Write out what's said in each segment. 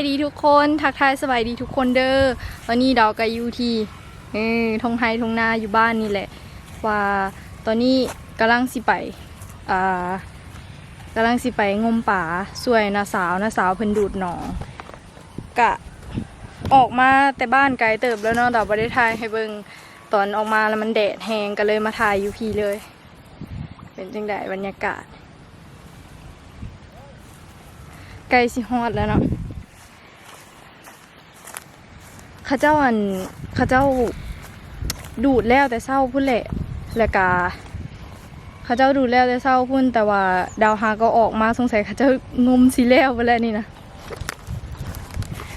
ายดีทุกคน ทักทายสบายดีทุกคนเด้อตอนนี้เราก็อยู่ที่เออทงไฮทงนาอยู่บ้านนี่แหละ ว่าตอนนี้กำลังสิไปอ่ากำลังสิไปงมป่าสวยนาสาวนาสาวเพิ่นดูดหนองกะออกมาแต่บ้านไกลเติบแล้วเนาะแต่บ่ได้ถ่ายให้เบิงตอนออกมาแล้วมันแดดแหงก็เลยมาถ่ายยูพีเลย เป็นจังไดบรรยากาศใกลสิฮอดแล้วเนาะ เข้าเจ้าอันเข้าเจ้าดูดแล้วแต่เศร้าพุ่นแหละแล้วก็เข้าเจ้าดูดแล้วแต่เศร้าพุ่นแต่ว่าดาวหาก็ออกมาสงสัยเข้าเจ้างมสีแล้วไปแล้วนี่นะ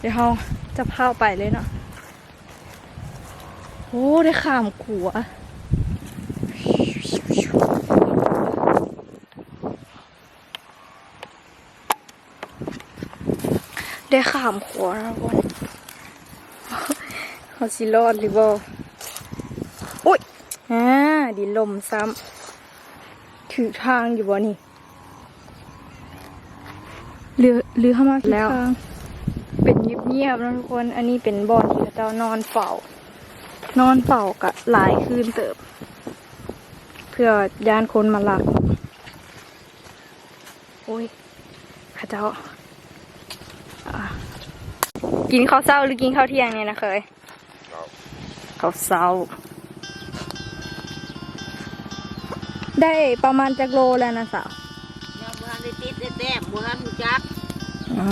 เดี๋ยวเราจะพาไปเลยเนาะโอ้ได้ขามขัวได้ขามขัวนะทุกคน เขาสิรอดหรือบ่อุ้ยอ่าดินลมซ้ำถือทางอยู่บ่นี่เรือเรือเข้ามาผิดแล้วทางเป็นเงียบๆนะทุกคน อันนี้เป็นบ่อนที่เจ้านอนเฝ้านอนเฝ้ากะหลายคืนเติบ เพื่อย่านคนมาหลักโอ้ยข้าเจ้า กินข้าวเช้าหรือกินข้าวเที่ยงเนี่ยนะเคย ข้าวเช้าได้ประมาณจักโลแล้วนะสาวยังบุหันได้ติดได้แต้มบุหันรู้จักอ๋อ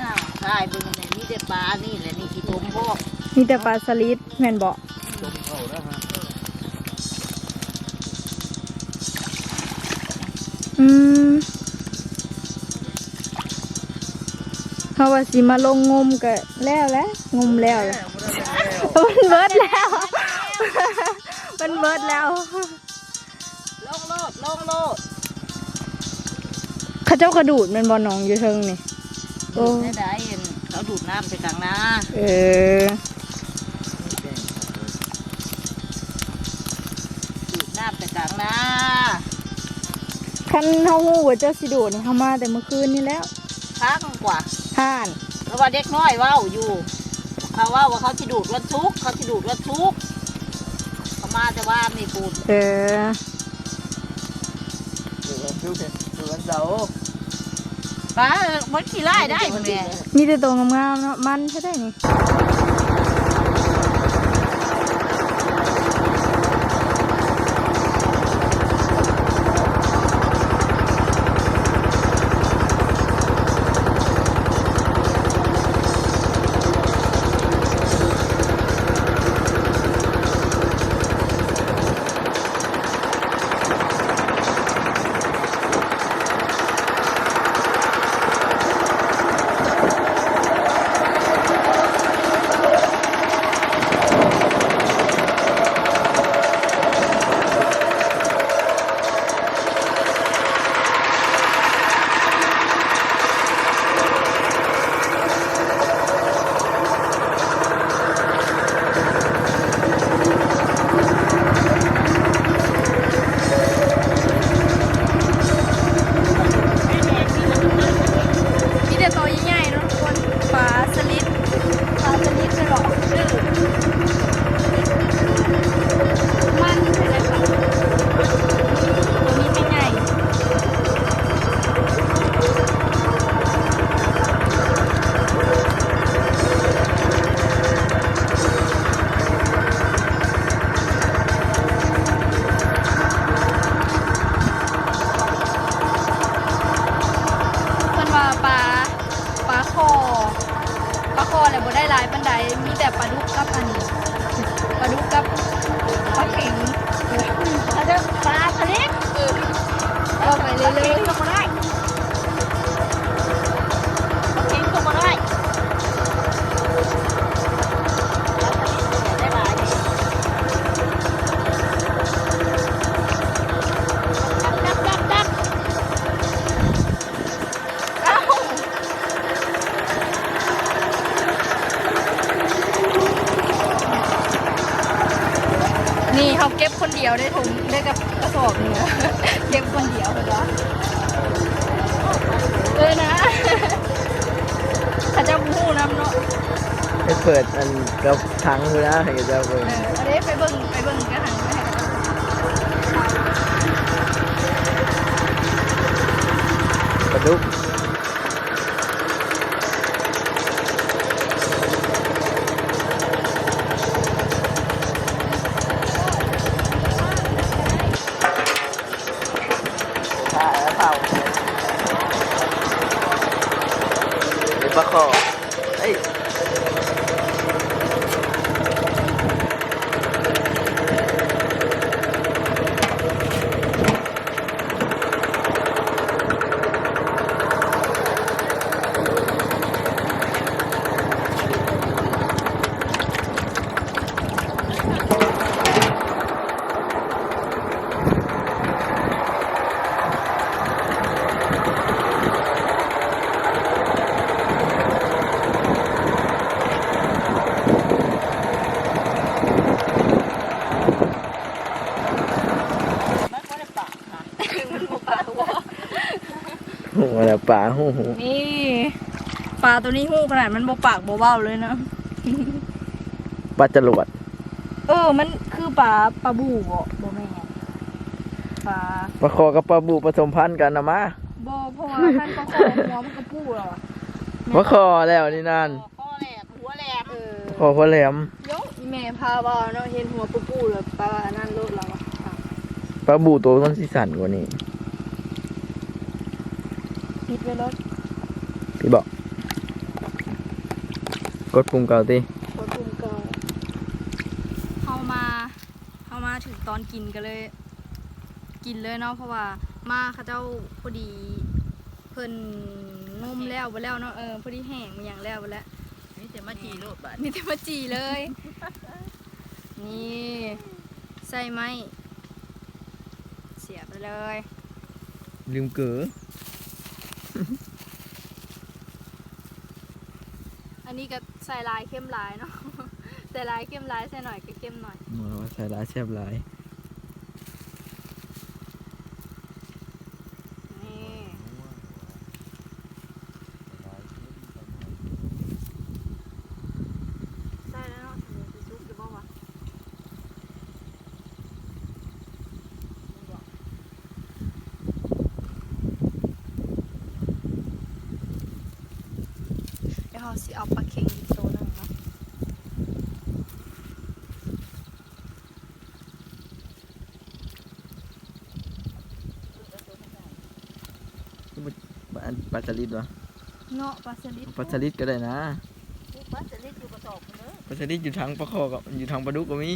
อ้าวใช่เบิ่งอันนี้มีแต่ปลานี่แหละนี่ขี้ตมพอกมีแต่ปลาสลิดแม่นบอกอืมเขาว่าสิมาลงงมก็แล้วแหละงมแล้วแหละมันเบิดแล้ว มันเบิดแล้ว ลงโลดลงโลดเข้าเจ้ากระดูดแมันบอน้องอยู่เทิงนี่ โอ้ ได้ได้เห็นเขาดูดน้ำไปกลางนาเออ ดูดน้ำไปกลางนาคันเฮาฮู้ว่าเจ้าสิดูดนี่เฮามาแต่เมื่อคืนนี่แล้วค้างกว่า ห่าน เพราะว่าเด็กน้อยเว้าอยู่ เขาเว่าว่าเขาสิดูดวันทุกร์เขาสิดูดวันทุกร์เขามาแต่ว่าไม่ปูดเออปลามันขี้ไล่ได้หมดเลยมีแต่ตัวงามๆเนาะมันใช่ได้นี่ คอเลยบ่ได้หลายปันไดมีแต่ปลาดุกกับอันนี้ปลาดุกกับปลาเข็งเขาจะปลาสลิดเออก็ไปเรื่อยๆก็มาได้ นี่เขาเก็บคนเดียวได้ถุงได้กับกระสอบหนึงอะเก็บคนเดียวเลยเหรอเออนะเขาเจะพูดน้ำเนาะไปเปิดอันกับถังดูนะให้เจ้าเบิ่งเอออันนี้ไปเบิ่งไปเบิ่งกระหังไปให้เขาปลาดุก ผ่าแล้วเผา หรือปลาคอเอ้ย มันก็ได้ปากค่ะ มันบ่ปลาหัว หูอะไร ปลาหูหูนี่ปลาตัวนี้หูขนาดมันบ่ปากบ่เบ้าเลยนะ ปลาจรวด เออ มันคือปลาปลาบูบ่บ่แม่นปลาปลาคอกับปลาบูผสมพันธุ์กันนะมาบ่เพราะว่าท่านปลาคอหัวมันก็ปูแล้วอะปลาคอแล้วนี่นั่นคอแหลมหัวแหลมเออคอพอแหลมยกอีแม่พาบ่าเนาะเห็นหัวปูปูแล้วปลาอันนั้นโลดแล้วอะอะปลาบูตัวมันสีสันกว่านี้ ปิดไว้รถพี่บอกกดปุ่มเก่าติกดปุ่มเก่าเข้ามาเข้ามาถึงตอนกินกันเลย กินเลยเนาะเพราะว่ามาเขาเจ้าพอดีเพิ่นงมแล้วไปแล้วเนาะเออพอดีแห้งมาอย่างแล้วไปแล้วนี่จะมาจีโลดบาดมีแต่มาจีเลย นี่ใส่ไหมเสียบไปเลย ลืมเก๋อ อันนี้ก็ใส่ลายเข้มลายเนาะ แต่ลายเข้มลายใส่หน่อยก็เข้มหน่อยใส่ลายแซ่บหลาย นี่ใส่แล้วเนาะถึงจะซุปหรือเปล่าวะ เขาสิเอาปลาเค็งอีกตัวหนึงเนาะปลาปลาสลิดวะเนาะปลาสลิดปลาสลิดก็ได้นะ ปลาสลิดอยู่กระสอบเลยปลาสลิดอยู่ทางปลาคอกับอยู่ทางปลาดุกก็มี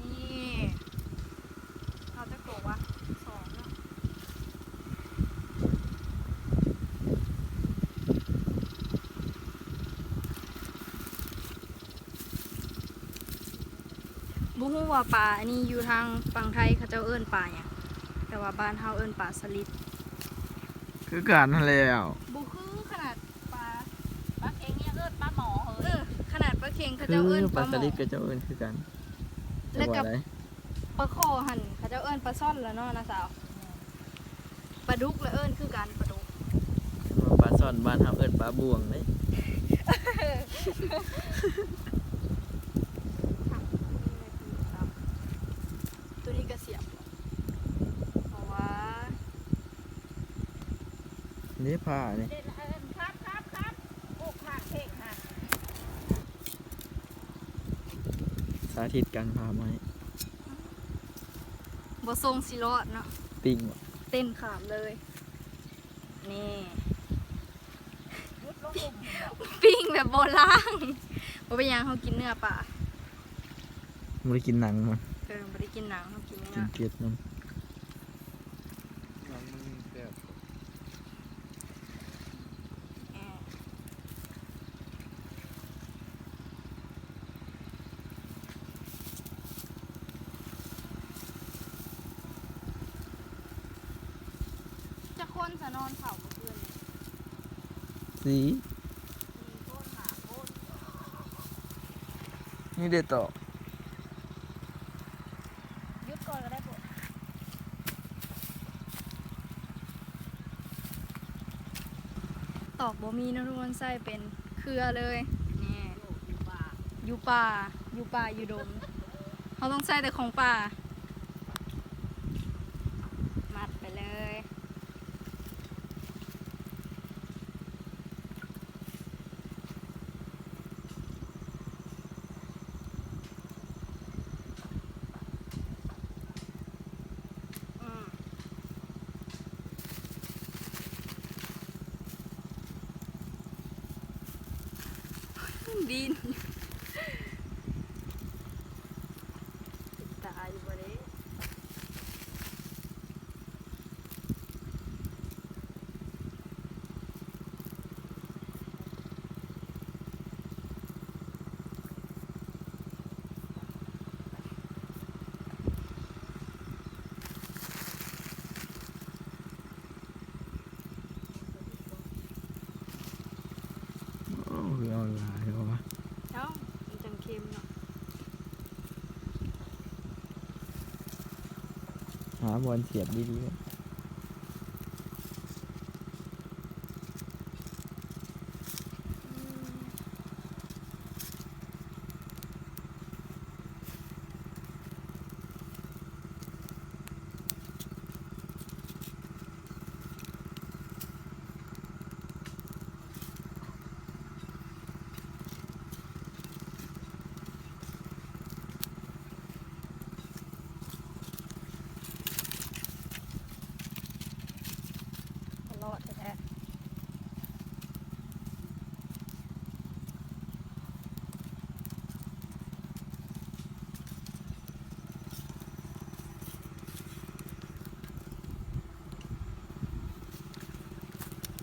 นี่เราจะโกะวะสองเนาะ บุ้งว่าปลาอันนี้อยู่ทางฝั่งไทยเขาเจ้าเอิ้นปลาเนี่ยงแต่ว่าบ้านเฮาเอิ้นปลาสลิดคือการนั่นแล้วบุคือขนาดปลาปลาเค็งเนี่ยเอิ้นปลาหมอเฮ้เอยอขนาดปลาเค็งเขาคืเจ้าอเอิ้นปปลาลาหสมอลิดกับเจ้าเอิญคือกันแล้วกับจะาอะไรปลาคอหั่นเขาเจ้าเอิ้นปลาซ่อนแล้วเนาะนะสาวปลาดุกและเอิ้นคือกันปลาดุกว่าปลาซ่อนบ้านเฮาเอิญปลาบ่วงเลย ตัวนี้ก็เสียบเพราะว่า นี่ผ้านี่เด่นเอิ้นครับครับครับโอ้ขาดเข่งค่ะสาธิตการพาไม้บทรงสิรอดเนาะปิ้งบ่เต้นขามเลย นี่ปิ้งแบบโบราณบ่เป็นยังเขากินเนื้อป่าไม่ได้กินหนังมันเออบ่ได้กินหนังเขากินเนื้อกินเกล็ดมัน แอะ คนสะนอนเผาเมื่อคืนสีมีโทษหาโทษนี่เด็ดต่อหยุดก่อนก็ได้ปะตอกบ่มีนะทุกคนใส่เป็นเครือเลยนี่โยกอยู่ป่าอยู่ป่าอยู่ป่าอยู่ดงเขาต้องใส่แต่ของป่า มัดไปเลย อืม ดิน ตายอยู่บ่ได้ โอ้ยเอาหลายเลยวะ เอ้ามันจังเค็มเนาะ หามวนเสียบดีๆ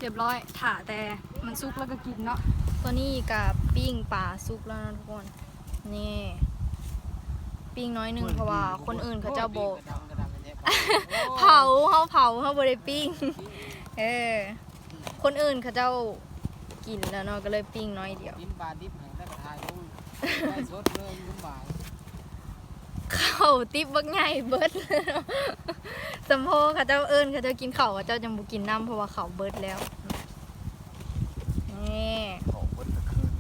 รียบร้อยถาแต่มันซุกแล้วก็กินเนาะตัวนี้กับปิ้งปลาซุกแล้วนะทุกคนนี่ปิ้งน้อยหนึ่งเพราะว่าคนอื่นเขาเจ้าโบกระดำกระดำเป็นแท้เผาเขาเผาเขาบริปิ้งเออคนอื่นเขาเจ้ากินแล้วเนาะก็เลยปิ้งน้อยเดียวกินปลาดิบแห่งได้กระทายลงได้สดเลยคุณบ่ายเข้าวติ๊บบักใหญ่เบิดสมโพเขาเจ้าเอิญเขาเจ้ากินข้าวเขาเจ้าจังบุกินน้ำเพราะว่าเขาวเบิดแล้ว นี่ ของบนตะคืน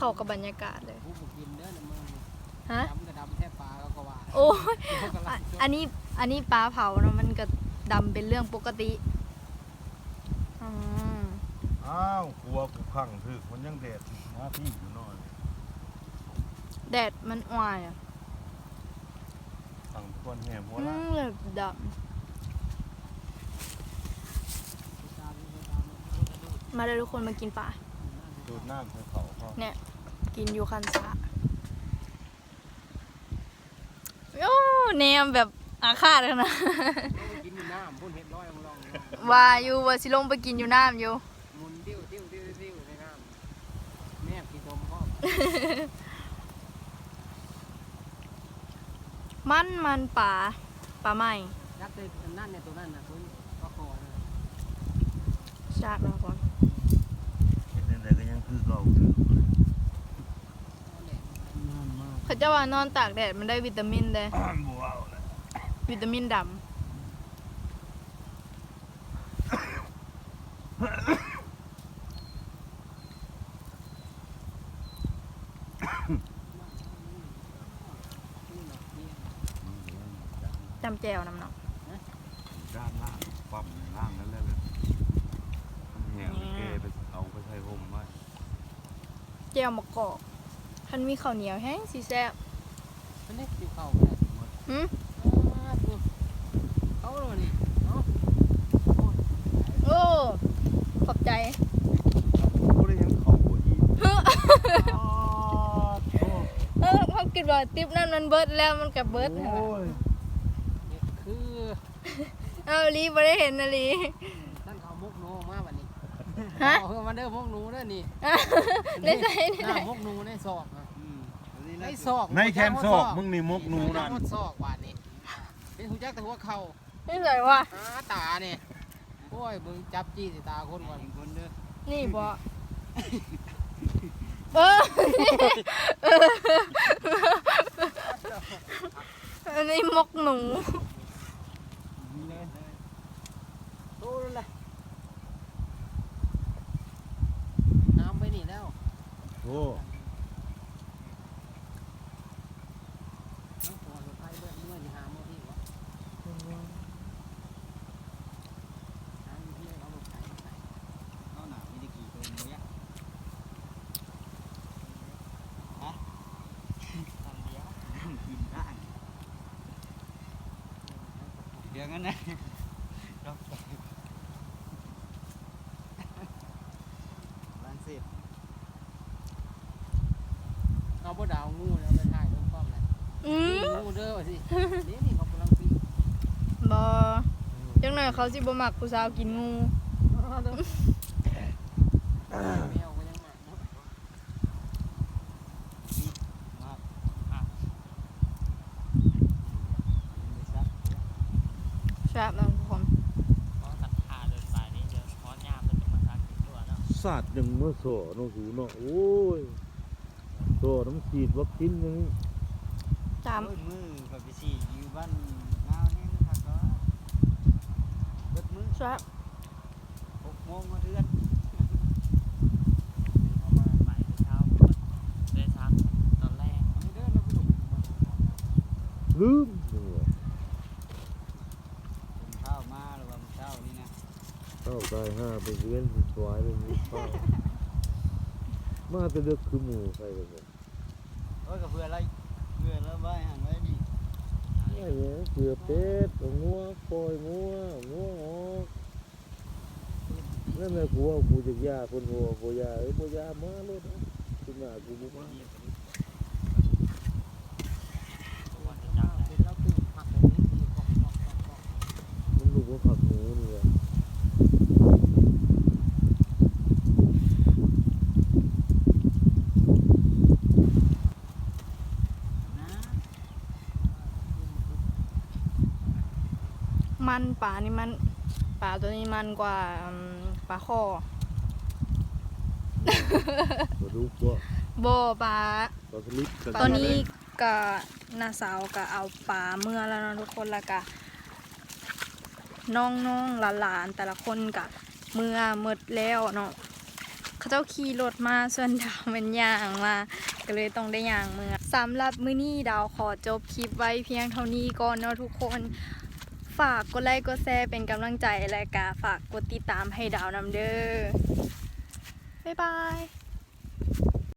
เข้ากับบรรยากาศเลย ผู้บุกกินเด้อนะมึงฮะ ดำกระดำแทบปลาก็ก็ว่าโอ้ยเขากำลัอะงจดอันนี้อันนี้ปลาเผาเนาะมันก็ดำเป็นเรื่องปกติอืมอ้าวกลัวกูขังถึกมันยังแดดหน้าที่อยู่หน่อยแดดมันอ่อยอะขังทุกคนแห่หัวอืละมแบบดำมาเลยทุกคนมากินปลาดูดน้ำให้เขาเขาเนี่ย กินอยู่คันซะโอ้แนมแบบอาฆาตกันนะ กินอยู่น้ำพุ่นเห็ดร้อยมึงลองว่าอยู่ว่าสิลงไปกินอยู่น้ำอยู่ มุนติ้วติ้วติ้วติ้วในน้ำแนบกินชมพ่อมันมันป่าป่าใหม่ยักษ์เลยนั่นเนี่ยตัวนั่นนะตัวนี้ก็คอนะชาติมาก่อนเห็นอะไรก็ยังคือเก่าคือ น้ำมาก เขาจะว่านอนตากแดดมันได้วิตามินเลยบัวเอาเลยวิตามินดำจำแจวน้ำเนาะด้านล่างปั๊มล่างนั่นแหละเลยแห่เกไปเอาไปใส่ห่มไว้แจวมะกอก ท่านมีข้าวเหนียวแห้งสีแซ่บมันนี่ติวเข่าไปหืมเขาเลยนี่เนาะโอ้ขอบใจกูได้ยังเขาบัวอีกเออเขาคิดว่าติ๊บนั่นมันเบิดแล้วมันกับเบิดเหรอโอ้ยคือเอาลีไม่ได้เห็นนะลีท่านเขามุกนูมาวันนี้ฮะเอามาเด้อมุกนูเด้อนี่ ได้ใจหได้น้ามุกนูในศอกนะ ในศอกในแคมป์ซอกมึงนี่มกหนูนั่นมกศอกบาดนี้เป็นหูจักแต่หัวเข่านี่เลยวะอาตาเนี่ยโอ้ยมึงจับจี้สิตาคนก่อนคนเด้อนี่บ่เออเอออันนี้มกหนูโตเลยน้ำไปนี่แล้วโอ้ น้ำตัวรถไฟเลื่อนเมื่อยหาโมที่วะหาอยู่ที่เอารถไฟมาใส่ เอาหนาไม่ได้กี่ตัวเนี้ยฮะทำเดียวกินได้ เดี๋ยวงั้นนะเราล้างสิบเอาบ่ดาวงูแล้วไปถ่ายลงป้อมเลยอืมงูเด้อว่าสินี่นี่เขากำลังปีบ่จังหน่อยเขาสิบ่มักผู้สาวกินงูแมวก็ยังมาเนาะ มากอะไม่ซัก แซ่บนะทุกคน สั ตว์ยังเมื่อโซ่น้องสูเนาะโอ้ยโซ่น้ำฉีดวัคซีนยังจามโอ้ยมือกับพี่สี่อยู่บ้านงาวนี่นะครับก็เบิดมือแซ่บหกโมงมาเดือนเอามาใหม่เช้าได้ซักตอนแรกอันนี้เด้อเราไปดูมันลืมยังวะเป็นข้าวมาหรือว่ามื้อเช้านี่นะเข้าตายห้าเป็นเว้นเป็นสวายเป็นวิข้าว มาแต่เด็กคือหมูใครกันเนี่ยโอ้ยกับเพื่ออะไรเพื่อแล้วไว้หันไว้นี่ไอ้เนี่ยเสือเป็ดเอางัวปล่อยงัวเอางัวออกนั่นแหละกูว่ากูจะยาคนหัวกูยาเอ้ยกูยามาเลยนะคุณยากูบ่มาเป็นเราตื่นผักแบบนี้ดีกว่ามันลูกว่าผักหมูนี่แหละ นะ มันปลานี่มันปลาตัวนี้มันกว่าอืมปลาคอมาดูว่าโบปลาปลาสลิดกัตอนนี้ก็นาสาวก็เอาปลาเมื่อแล้วเนาะทุกคนแล้วก็น้องๆหลานๆแต่ละคนก็เมื่อหมดแล้วเนาะเขาเจ้าขี่รถมาส่วนดาวมันย่างมาก็เลยต้องได้ย่างเมื่อสำหรับมื้อนี้ดาวขอจบคลิปไว้เพียงเท่านี้ก่อนเนาะทุกคน ฝากกดไลค์กดแชร์เป็นกำลังใจและกาฝากกดติดตามให้ดาวนำเด้อบ๊ายบาย